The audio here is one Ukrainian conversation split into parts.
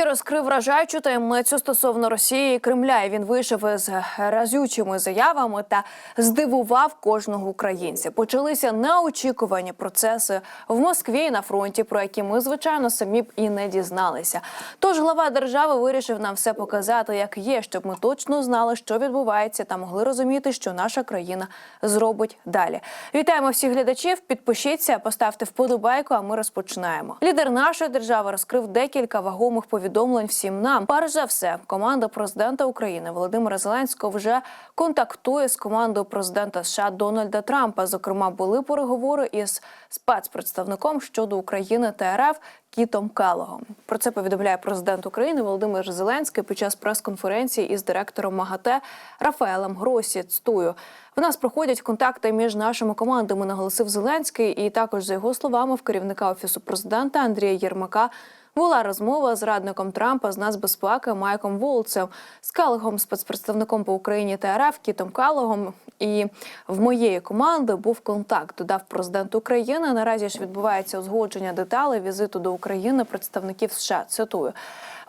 Зеленський розкрив вражаючу таємницю стосовно Росії і Кремля. І Він вийшов із разючими заявами та здивував кожного українця. Почалися неочікувані процеси в Москві і на фронті, про які ми звичайно самі б і не дізналися. Тож глава держави вирішив нам все показати, як є, щоб ми точно знали, що відбувається, та могли розуміти, що наша країна зробить далі. Вітаємо всіх глядачів. Підпишіться, поставте вподобайку. А ми розпочинаємо. Лідер нашої держави розкрив декілька вагомих повідомлень всім нам. Перш за все, команда президента України Володимира Зеленського вже контактує з командою президента США Дональда Трампа. Зокрема, були переговори із спецпредставником щодо України та РФ Кітом Келогом. Про це повідомляє президент України Володимир Зеленський під час прес-конференції із директором МАГАТЕ Рафаелем Гросі. Цтую. В нас проходять контакти між нашими командами, наголосив Зеленський. І також за його словами, в керівника офісу президента Андрія Єрмака. Була розмова з радником Трампа з нацбезпеки Майком Волцем, з Калегом, спецпредставником по Україні та РФ Кітом Калогом. І в моєї команди був контакт. Додав президент України. Наразі ж відбувається узгодження деталей візиту до України представників США. Цитую.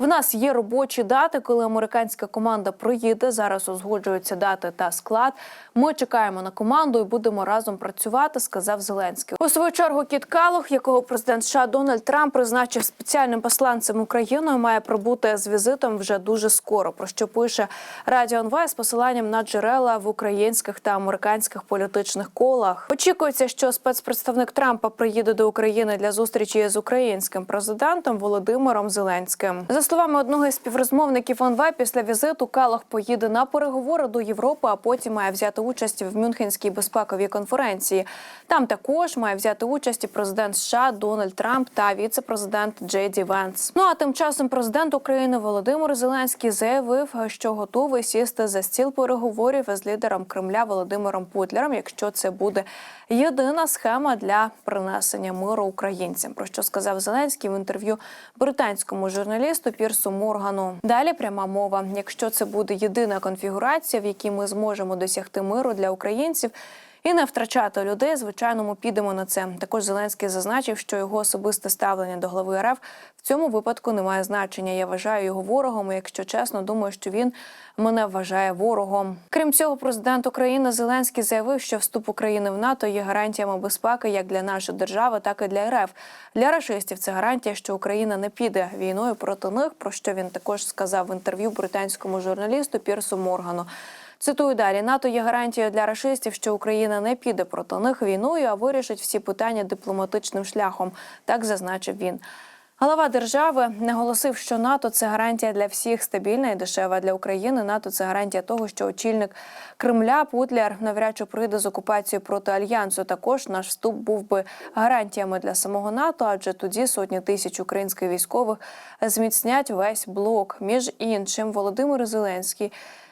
В нас є робочі дати, коли американська команда проїде. Зараз узгоджуються дати та склад. Ми чекаємо на команду і будемо разом працювати, сказав Зеленський. У свою чергу Кіт Калох, якого президент США Дональд Трамп призначив спеціальним посланцем Україною, має прибути з візитом вже дуже скоро. Про що пише Радіо НВ з посиланням на джерела в українських та американських політичних колах. Очікується, що спецпредставник Трампа приїде до України для зустрічі з українським президентом Володимиром Зеленським. За словами одного із співрозмовників НВ, після візиту Калах поїде на переговори до Європи, а потім має взяти участь в Мюнхенській безпековій конференції. Там також має взяти участь і президент США Дональд Трамп та віце-президент Джей Ді Венс. Ну а тим часом президент України Володимир Зеленський заявив, що готовий сісти за стіл переговорів із лідером Кремля Володимиром Путлером, якщо це буде єдина схема для принесення миру українцям. Про що сказав Зеленський в інтерв'ю британському журналісту Пірсу Моргану. Далі пряма мова. Якщо це буде єдина конфігурація, в якій ми зможемо досягти миру для українців. І не втрачати людей, звичайно, ми підемо на це. Також Зеленський зазначив, що його особисте ставлення до глави РФ в цьому випадку не має значення. Я вважаю його ворогом. і, Якщо чесно, думаю, що він мене вважає ворогом. Крім цього, президент України Зеленський заявив, що вступ України в НАТО є гарантіями безпеки як для нашої держави, так і для РФ. Для рашистів це гарантія, що Україна не піде війною проти них. Про що він також сказав в інтерв'ю британському журналісту Пірсу Моргану. Цитую далі: НАТО є гарантією для рашистів, що Україна не піде проти них війною, а вирішить всі питання дипломатичним шляхом. Так зазначив він. Голова держави наголосив, що НАТО це гарантія для всіх стабільна і дешева для України. НАТО це гарантія того, що очільник Кремля Путляр навряд чи прийде з окупацією проти альянсу. Також наш вступ був би гарантіями для самого НАТО, адже тоді сотні тисяч українських військових зміцнять весь блок. Між іншим, Володимир Зеленський.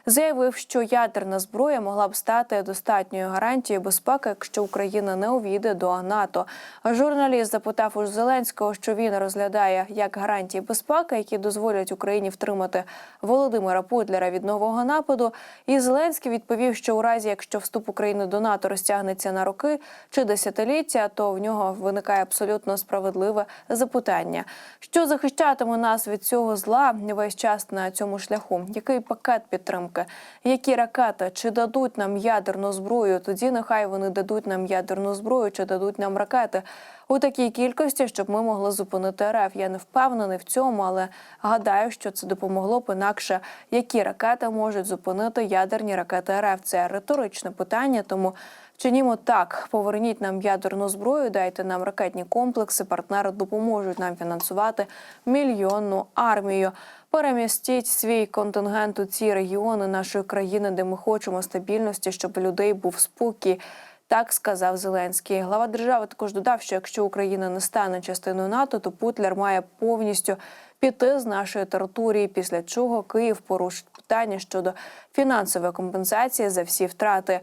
Заявив, що ядерна зброя могла б стати достатньою гарантією безпеки, якщо Україна не увійде до НАТО. Журналіст запитав у Зеленського, що він розглядає як гарантії безпеки, які дозволять Україні втримати Володимира Путлера від нового нападу. І Зеленський відповів, що у разі, якщо вступ України до НАТО розтягнеться на роки чи десятиліття, то в нього виникає абсолютно справедливе запитання, що захищатиме нас від цього зла весь час на цьому шляху. Який пакет підтримки? Які ракети чи дадуть нам ядерну зброю? Тоді нехай вони дадуть нам ядерну зброю чи дадуть нам ракети у такій кількості, щоб ми могли зупинити РФ. Я не впевнений в цьому, але гадаю, що це допомогло б інакше. Які ракети можуть зупинити ядерні ракети РФ? Це риторичне питання, тому. Вчинімо так, поверніть нам ядерну зброю, дайте нам ракетні комплекси. Партнери допоможуть нам фінансувати мільйонну армію. Перемістіть свій контингент у ці регіони нашої країни, де ми хочемо стабільності, щоб людей був спокій. Так сказав Зеленський. Глава держави також додав, що якщо Україна не стане частиною НАТО, то Путлер має повністю піти з нашої території. Після чого Київ порушить питання щодо фінансової компенсації за всі втрати.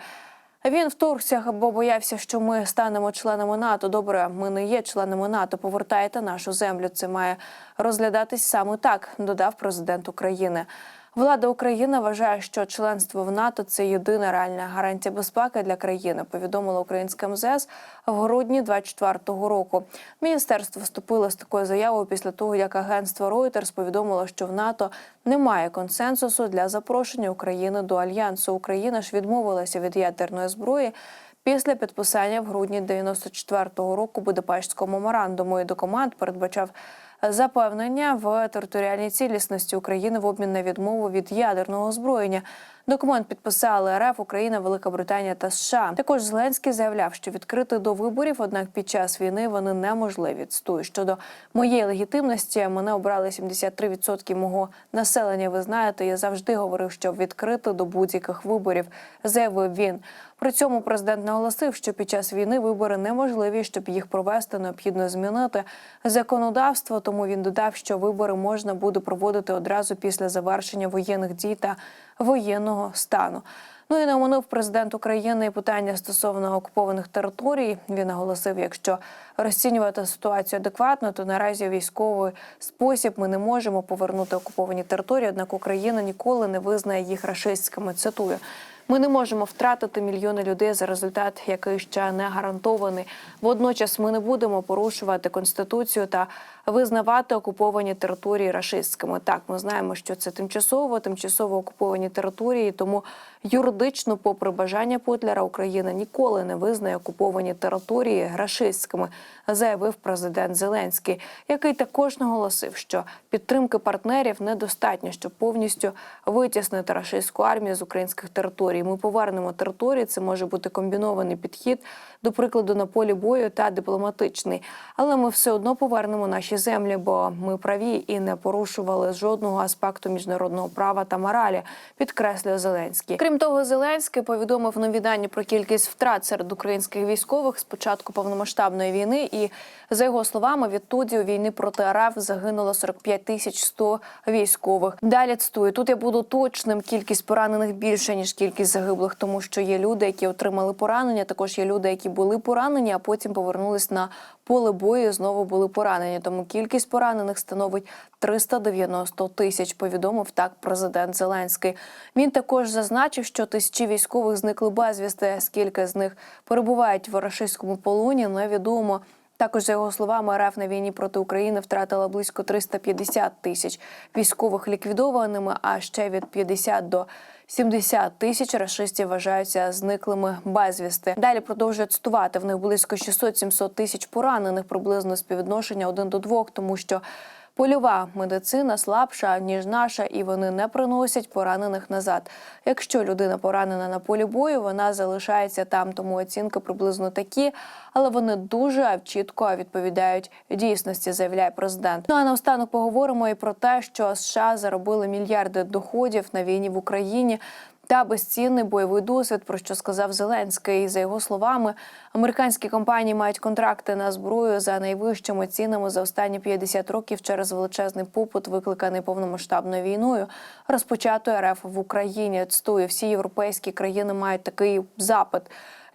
Він вторгся, бо боявся, що ми станемо членами НАТО. Добре, ми не є членами НАТО. Повертайте нашу землю. Це має розглядатись саме так, додав президент України. Влада України вважає, що членство в НАТО це єдина реальна гарантія безпеки для країни. Повідомила українська МЗС в грудні 24-го року. Міністерство вступило з такою заявою після того, як агентство Reuters повідомило, що в НАТО немає консенсусу для запрошення України до альянсу. Україна ж відмовилася від ядерної зброї. Після підписання в грудні 94-го року Будапештського меморандуму і документ передбачав запевнення в територіальній цілісності України в обмін на відмову від ядерного озброєння. Документ підписали РФ, Україна, Велика Британія та США. Також Зеленський заявляв, що відкрити до виборів, однак під час війни вони неможливі. Цитую, щодо моєї легітимності мене обрали 73% мого населення. Ви знаєте, я завжди говорив, що відкрити до будь-яких виборів, заявив він. При цьому президент наголосив, що під час війни вибори неможливі, щоб їх провести, необхідно змінити законодавство. Тому він додав, що вибори можна буде проводити одразу після завершення воєнних дій та воєнного стану. Ну і не оминув президент України питання стосовно окупованих територій. Він наголосив, якщо розцінювати ситуацію адекватно, то наразі військовий спосіб ми не можемо повернути окуповані території. Однак Україна ніколи не визнає їх рашистськими. Цитую. Ми не можемо втратити мільйони людей за результат, який ще не гарантований. Водночас ми не будемо порушувати конституцію та визнавати окуповані території рашистськими. Так, ми знаємо, що це тимчасово, тимчасово окуповані території. Тому юридично, попри бажання Путлера, Україна ніколи не визнає окуповані території рашистськими, заявив президент Зеленський, який також наголосив, що підтримки партнерів недостатньо, щоб повністю витіснити рашистську армію з українських територій. Ми повернемо території. Це може бути комбінований підхід, до прикладу, на полі бою та дипломатичний. Але ми все одно повернемо наші землі, бо ми праві і не порушували жодного аспекту міжнародного права та моралі, підкреслює Зеленський. Крім того, Зеленський повідомив нові дані про кількість втрат серед українських військових з початку повномасштабної війни. І за його словами, відтоді у війни проти РФ загинуло 45 тисяч 100 військових. Далі цитую, тут я буду точним. Кількість поранених більше ніж кількість загиблих, тому що є люди, які отримали поранення. Також є люди, які були поранені, а потім повернулись на поле бою. Знову були поранені. Тому кількість поранених становить 390 тисяч. Повідомив так президент Зеленський. Він також зазначив, що тисячі військових зникли безвісти. Скільки з них перебувають в рашистському полоні, невідомо. Також за його словами, РФ на війні проти України втратила близько 350 тисяч військових ліквідованими, а ще від 50 до 70 тисяч рашистів вважаються зниклими безвісти. Далі продовжують цитувати. В них близько 600-700 тисяч поранених, приблизно співвідношення один до двох, тому що Польова медицина слабша ніж наша, і вони не приносять поранених назад. Якщо людина поранена на полі бою, вона залишається там. Тому оцінки приблизно такі, але вони дуже чітко відповідають дійсності, заявляє президент. Ну а наостанок поговоримо і про те, що США заробили мільярди доходів на війні в Україні. Та безцінний бойовий досвід, про що сказав Зеленський. За його словами, американські компанії мають контракти на зброю за найвищими цінами за останні 50 років через величезний попит, викликаний повномасштабною війною, розпочатою РФ в Україні. Цитую, всі європейські країни мають такий запит.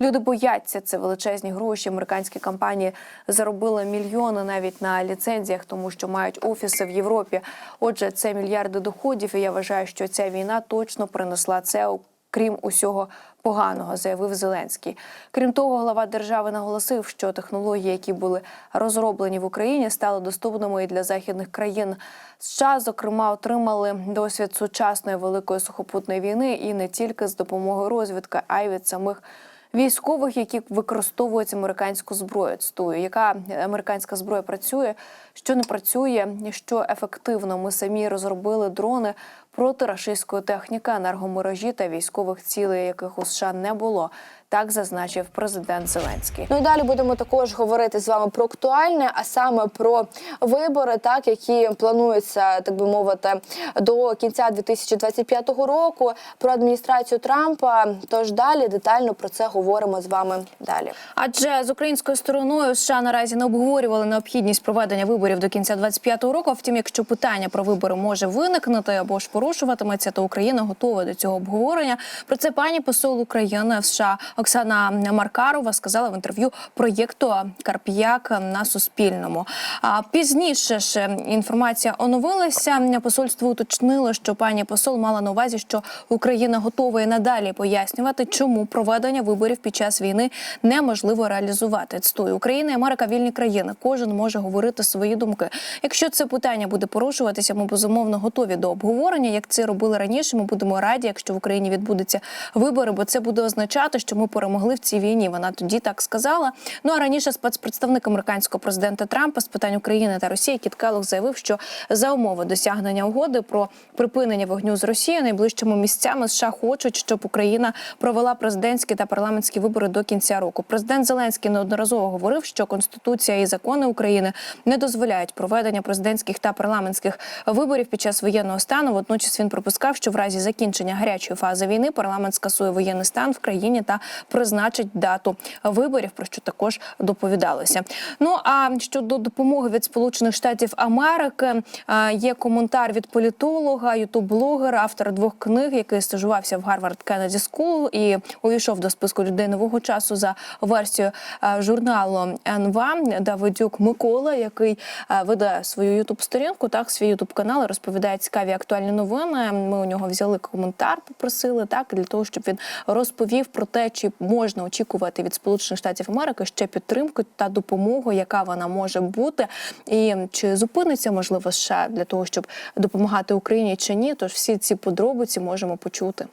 Люди бояться це величезні гроші. Американські компанії заробили мільйони навіть на ліцензіях, тому що мають офіси в Європі. Отже, це мільярди доходів. І я вважаю, що ця війна точно принесла це крім усього поганого, заявив Зеленський. Крім того, глава держави наголосив, що технології, які були розроблені в Україні, стали доступними і для західних країн. США, зокрема, отримали досвід сучасної великої сухопутної війни і не тільки з допомогою розвідки, а й від самих. Військових, які використовують американську зброю, цитую, яка американська зброя працює, що не працює, що ефективно. Ми самі розробили дрони проти рашистської техніки, енергомережі та військових цілей, яких у США не було. Так зазначив президент Зеленський. Ну і далі будемо також говорити з вами про актуальне, а саме про вибори, так які плануються, так би мовити, до кінця 2025 року. Про адміністрацію Трампа. Тож далі детально про це говоримо з вами далі. Адже з українською стороною США наразі не обговорювали необхідність проведення виборів виборів до кінця 25-го року. Втім, якщо питання про вибори може виникнути або ж порушуватиметься, то Україна готова до цього обговорення. Про це пані посол України в США Оксана Маркарова сказала в інтерв'ю проєкту Карп'як на Суспільному. А пізніше ж інформація оновилася. Посольство уточнило, що пані посол мала на увазі, що Україна готова і надалі пояснювати, чому проведення виборів під час війни неможливо реалізувати. Цитую, Україна і Америка вільні країни. Кожен може говорити свої думки. Якщо це питання буде порушуватися, ми безумовно готові до обговорення. Як це робили раніше, ми будемо раді, якщо в Україні відбудуться вибори, бо це буде означати, що ми перемогли в цій війні. Вона тоді так сказала. Ну а раніше спецпредставник американського президента Трампа з питань України та Росії Кіт Келлог заявив, що за умови досягнення угоди про припинення вогню з Росією найближчими місцями США хочуть, щоб Україна провела президентські та парламентські вибори до кінця року. Президент Зеленський неодноразово говорив, що конституція і закони України не дозволяють проведення президентських та парламентських виборів під час воєнного стану. Водночас він пропускав, що в разі закінчення гарячої фази війни парламент скасує воєнний стан в країні та призначить дату виборів, про що також доповідалося. Ну а щодо допомоги від Сполучених Штатів Америки, е, є коментар від політолога, ютуб-блогера, автора двох книг, який стажувався в Гарвард Кеннеді Скул і увійшов до списку людей нового часу за версією е, журналу НВА Давидюк Микола, який веде свою ютуб-сторінку, так свій ютуб канал розповідає цікаві актуальні новини. Ми у нього взяли коментар, попросили так для того, щоб він розповів про те, чи можна очікувати від Сполучених Штатів Америки ще підтримку та допомогу, яка вона може бути, і чи зупиниться можливо США для того, щоб допомагати Україні чи ні. Тож всі ці подробиці можемо почути.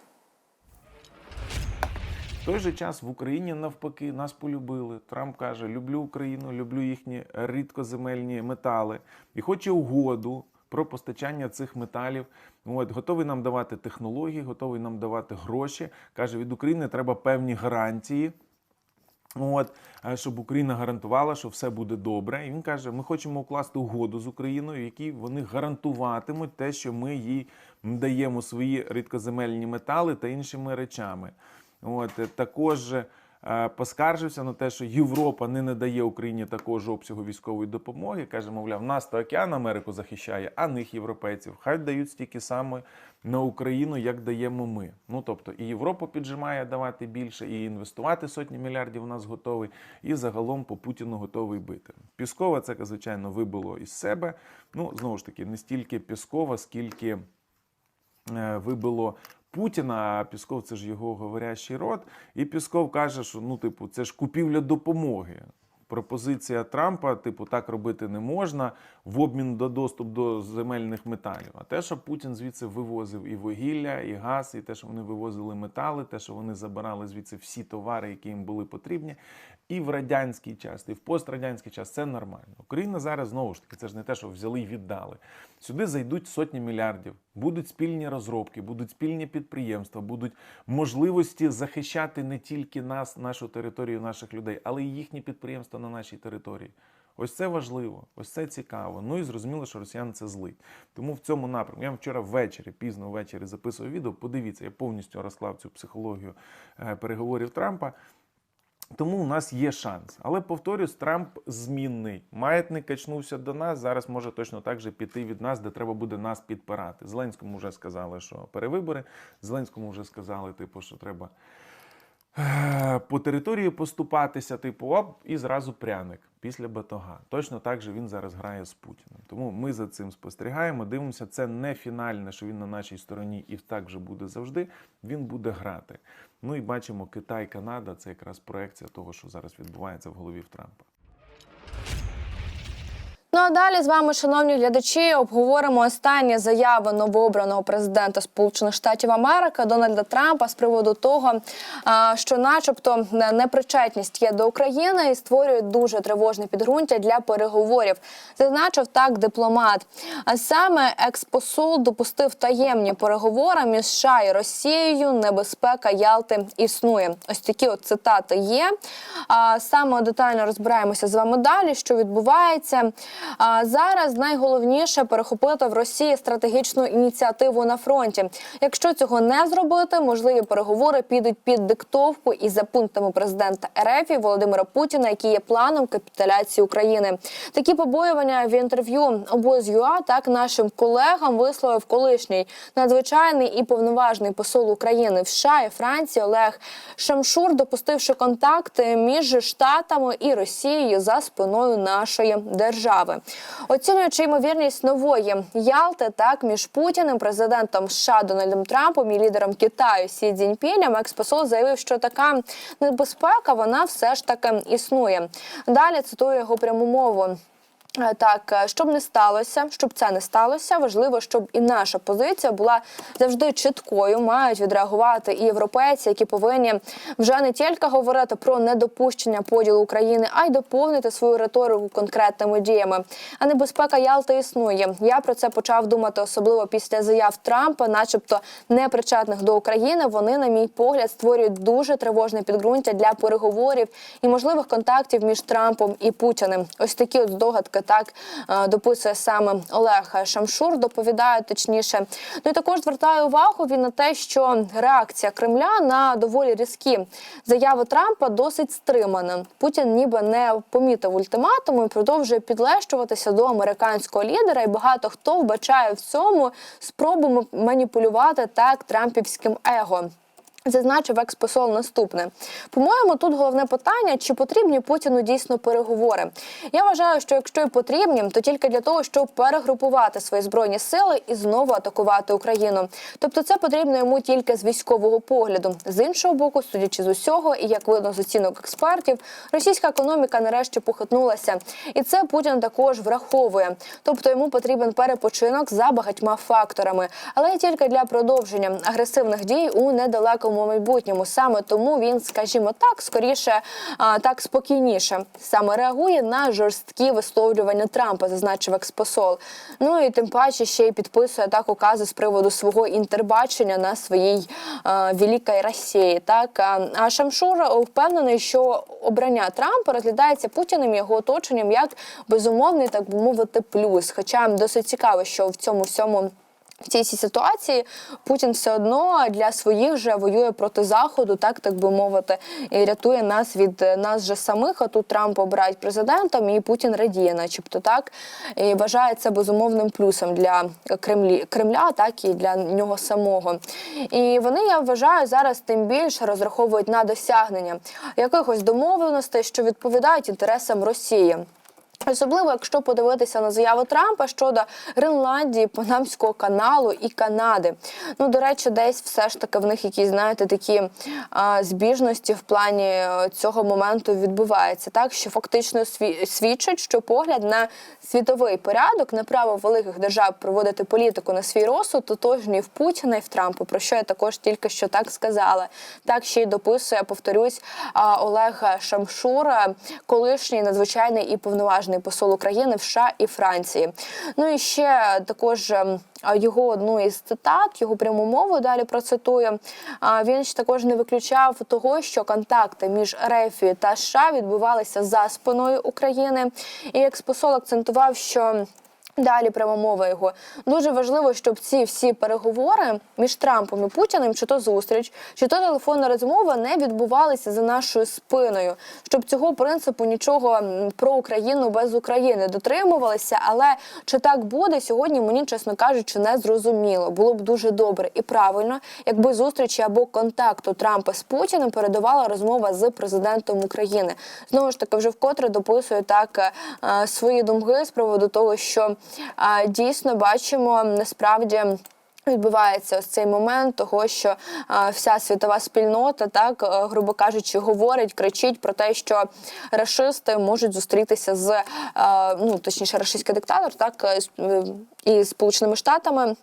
Той же час в Україні навпаки нас полюбили. Трамп каже: люблю Україну, люблю їхні рідкоземельні метали і хоче угоду про постачання цих металів. От готовий нам давати технології, готовий нам давати гроші. каже, від України треба певні гарантії. От, е, щоб Україна гарантувала, що все буде добре. І він каже: ми хочемо укласти угоду з Україною, якій вони гарантуватимуть те, що ми їй даємо свої рідкоземельні метали та іншими речами. От е, також е, поскаржився на те, що Європа не надає Україні такого ж обсягу військової допомоги. каже, мовляв, нас то океан Америку захищає, а них європейців. Хай дають стільки саме на Україну, як даємо ми. Ну тобто і Європа піджимає давати більше, і інвестувати сотні мільярдів у нас готовий, і загалом по Путіну готовий бити. Піскова це звичайно вибило із себе. Ну знову ж таки, не стільки Піскова, скільки е, вибило Путіна, Пісков це ж його говорящий рот. І Пісков каже, що ну, типу, це ж купівля допомоги. Пропозиція Трампа, типу, так робити не можна в обмін до доступ до земельних металів. А те, що Путін звідси вивозив і вугілля, і газ, і те, що вони вивозили метали, те, що вони забирали звідси всі товари, які їм були потрібні, і в радянський час, і в пострадянський час це нормально. Україна зараз знову ж таки, це ж не те, що взяли і віддали. Сюди зайдуть сотні мільярдів, будуть спільні розробки, будуть спільні підприємства, будуть можливості захищати не тільки нас, нашу територію, наших людей, але й їхні підприємства на нашій території. Ось це важливо, ось це цікаво. Ну і зрозуміло, що росіян це злить. Тому в цьому напрямку я вчора ввечері, пізно ввечері записував відео. Подивіться, я повністю розклав цю психологію е, переговорів Трампа. Тому у нас є шанс. Але повторюсь, Трамп змінний. Маятник качнувся до нас. Зараз може точно так же піти від нас, де треба буде нас підпирати. Зеленському вже сказали, що перевибори. Зеленському вже сказали, типу, що треба е, по території поступатися, типу, оп, і зразу пряник після батога. Точно так же він зараз грає з Путіним. Тому ми за цим спостерігаємо, дивимося. Це не фінальне, що він на нашій стороні, і так вже буде завжди. Він буде грати. Ну і бачимо, Китай, Канада це якраз проекція того, що зараз відбувається в голові в Трампа. Ну а далі з вами, шановні глядачі, обговоримо останні заяви новообраного президента Сполучених Штатів Америки Дональда Трампа з приводу того, що, начебто, непричетність є до України і створює дуже тривожне підґрунтя для переговорів. Зазначив так дипломат. А саме експосол допустив таємні переговори між США і Росією. Небезпека Ялти існує. Ось такі от цитати є. Саме детально розбираємося з вами далі, що відбувається. А зараз найголовніше перехопити в Росії стратегічну ініціативу на фронті. Якщо цього не зробити, можливі переговори підуть під диктовку і за пунктами президента РФ Володимира Путіна, який є планом капітуляції України. Такі побоювання в інтерв'ю обоз.ЮА так нашим колегам висловив колишній надзвичайний і повноважний посол України в США і Франції Олег Шамшур, допустивши контакти між штатами і Росією за спиною нашої держави, оцінюючи ймовірність нової Ялти, так між Путіним, президентом США Дональдом Трампом і лідером Китаю Сі Цзіньпінем, експосол заявив, що така небезпека вона все ж таки існує. Далі цитую його пряму мову. Е, Так, е, щоб не сталося, щоб це не сталося, важливо, щоб і наша позиція була завжди чіткою. Мають відреагувати і європейці, які повинні вже не тільки говорити про недопущення поділу України, а й доповнити свою риторику конкретними діями. А небезпека Ялти існує. Я про це почав думати, особливо після заяв Трампа, начебто непричетних до України. Вони, на мій погляд, створюють дуже тривожне підґрунтя для переговорів і можливих контактів між Трампом і Путіним. Ось такі от здогадки так е, дописує саме Олег Шамшур. Доповідає точніше. Ну і також звертає увагу він на те, що реакція Кремля на доволі різкі заяви Трампа досить стримана. Путін ніби не помітив ультиматуму і продовжує підлещуватися до американського лідера. І багато хто вбачає в цьому спробу маніпулювати так трампівським его. Зазначив експосол наступне. По-моєму, тут головне питання, чи потрібні Путіну дійсно переговори. Я вважаю, що якщо і потрібні, то тільки для того, щоб перегрупувати свої збройні сили і знову атакувати Україну. Тобто, це потрібно йому тільки з військового погляду. З іншого боку, судячи з усього, і як видно з оцінок експертів, російська економіка нарешті похитнулася, і це Путін також враховує. Тобто йому потрібен перепочинок за багатьма факторами, але тільки для продовження агресивних дій у недалекому майбутньому. Саме тому він, скажімо так, скоріше так спокійніше саме реагує на жорсткі висловлювання Трампа, зазначив експосол. Ну і тим паче ще й підписує так укази з приводу свого інтербачення на своїй Великій Росії. Так а Шамшур впевнений, що обрання Трампа розглядається Путіним і його оточенням як безумовний, так би мовити, плюс. Хоча досить цікаво, що в цьому всьому. В цій ситуації Путін все одно для своїх же воює проти заходу, так так би мовити, і рятує нас від е, нас же самих. А тут Трамп обирають президентом, і Путін радіє, начебто так і вважає це безумовним плюсом для Кремлі Кремля, так і для нього самого. І вони я вважаю зараз тим більше розраховують на досягнення якихось домовленостей, що відповідають інтересам Росії. Особливо, якщо подивитися на заяву Трампа щодо Гренландії, Панамського каналу і Канади. Ну, до речі, десь все ж таки в них якісь, знаєте, такі а, збіжності в плані е, цього моменту відбуваються. Так, що фактично сві- свідчить, що погляд на світовий порядок, на право великих держав проводити політику на свій розсуд, тотожній в Путіна і в Трампа, про що я також тільки що так сказала. Так ще й дописує, повторюсь, а, Олег Шамшур, колишній надзвичайний і повноважний посол України в США і Франції. Ну і ще також. ем, Його одну із цитат, його пряму мову далі процитую. Він ж також не виключав того, що контакти між РФ та США відбувалися за спиною України. І експосол акцентував, що Далі пряма мова його дуже важливо, щоб ці всі переговори між Трампом і Путіним, чи то зустріч, чи то телефонна розмова не відбувалися за нашою спиною, щоб цього принципу нічого про Україну без України дотримувалися. Але чи так буде сьогодні? Мені чесно кажучи, не зрозуміло. Було б дуже добре і правильно, якби зустрічі або контакту Трампа з Путіним передавала розмова з президентом України. Знову ж таки, вже вкотре дописую так е, свої думки з приводу того, що е, дійсно бачимо насправді. Відбувається ось цей момент того, що а, вся світова спільнота, так е, грубо кажучи, говорить, кричить про те, що рашисти можуть зустрітися з е, ну точніше, рашистський диктатор, так е, і Сполученими Штатами.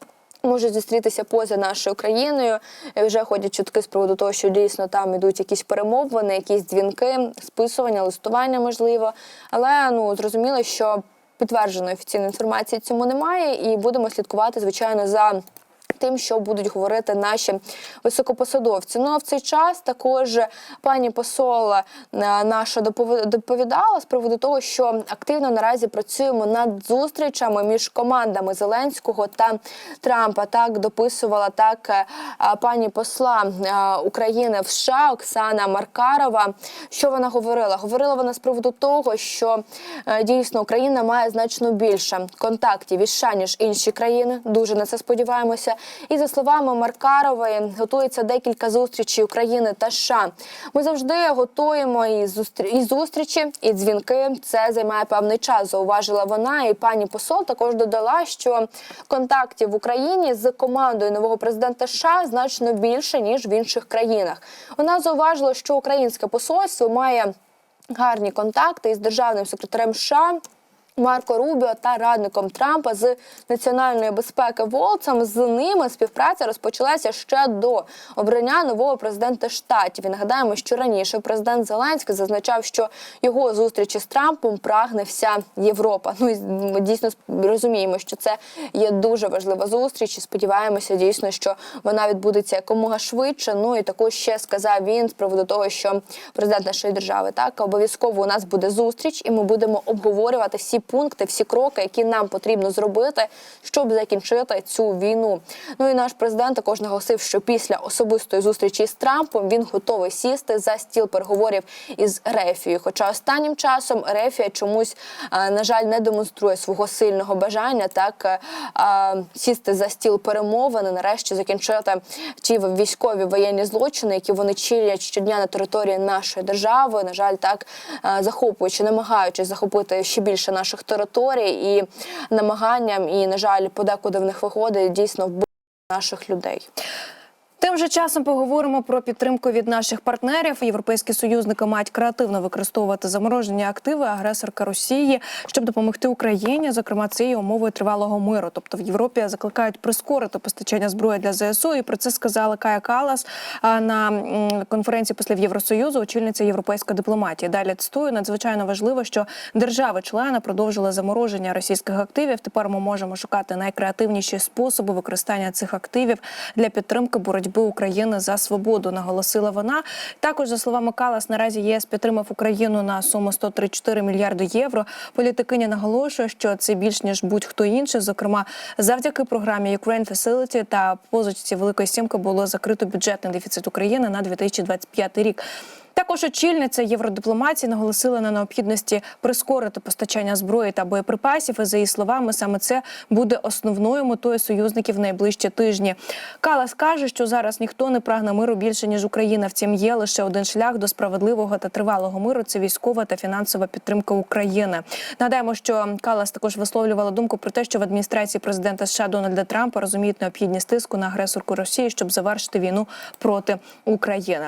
Можуть зустрітися поза нашою країною. І вже ходять чутки з приводу того, що дійсно там ідуть якісь перемовини, якісь дзвінки, списування, листування можливо. Але ну зрозуміло, що підтвердженої офіційної інформації цьому немає, і будемо слідкувати, звичайно, за Тим, що будуть говорити наші високопосадовці. Ну а в цей час також пані посол е, наша доповідала з приводу того, що активно наразі працюємо над зустрічами між командами Зеленського та Трампа. Так дописувала так е, пані посла е, України в США Оксана Маркарова. Що вона говорила? Говорила вона з приводу того, що е, дійсно Україна має значно більше контактів із США, ніж інші країни. Дуже на це сподіваємося. І за словами Маркарової, готується декілька зустрічей України та США. Ми завжди готуємо і зустрі і зустрічі, і дзвінки. Це займає певний час. Зауважила вона. І пані посол також додала, що контактів в Україні з командою нового президента США значно більше ніж в інших країнах. Вона зауважила, що українське посольство має гарні контакти із державним секретарем США. Марко Рубіо та радником Трампа з національної безпеки Волцем. З ними співпраця розпочалася ще до обрання нового президента штатів. І нагадаємо, що раніше президент Зеленський зазначав, що його зустрічі з Трампом прагне вся Європа. Ну і ми дійсно розуміємо, що це є дуже важлива зустріч. І сподіваємося, дійсно, що вона відбудеться якомога швидше. Ну і також ще сказав він з приводу того, що президент нашої держави так обов'язково у нас буде зустріч, і ми будемо обговорювати всі пункти, всі кроки, які нам потрібно зробити, щоб закінчити цю війну. Ну і наш президент також наголосив, що після особистої зустрічі з Трампом він готовий сісти за стіл переговорів із Рефією. Хоча останнім часом Рефія чомусь е, на жаль не демонструє свого сильного бажання так е, сісти за стіл перемовин нарешті закінчити ті військові воєнні злочини, які вони чинять щодня на території нашої держави. На жаль, так е, захоплюючи, намагаючись захопити ще більше наших територій і намаганням, і на жаль, подекуди в них виходить дійсно вбити наших людей. Тим часом поговоримо про підтримку від наших партнерів. Європейські союзники мають креативно використовувати заморожені активи агресорка Росії, щоб допомогти Україні, зокрема цією умовою тривалого миру. Тобто в Європі закликають прискорити постачання зброї для ЗСУ. І про це сказала Кая Калас на конференції послів Євросоюзу, очільниця європейської дипломатії. Далі цитую, надзвичайно важливо, що держави-члени продовжили замороження російських активів. Тепер ми можемо шукати найкреативніші способи використання цих активів для підтримки боротьби України за свободу. Наголосила вона. Також за словами Калас, наразі ЄС підтримав Україну на суму 134 мільярди євро. Політикиня наголошує, що це більш ніж будь-хто інший. Зокрема, завдяки програмі Ukraine Facility та позичці Великої Сімки було закрито бюджетний дефіцит України на 2025 рік. Також очільниця євродипломатії наголосила на необхідності прискорити постачання зброї та боєприпасів. І за її словами, саме це буде основною метою союзників в найближчі тижні. Калас каже, що зараз ніхто не прагне миру більше ніж Україна. Втім, є лише один шлях до справедливого та тривалого миру. Це військова та фінансова підтримка України. Нагадаємо, що Калас також висловлювала думку про те, що в адміністрації президента США Дональда Трампа розуміють необхідність тиску на агресорку Росії, щоб завершити війну проти України.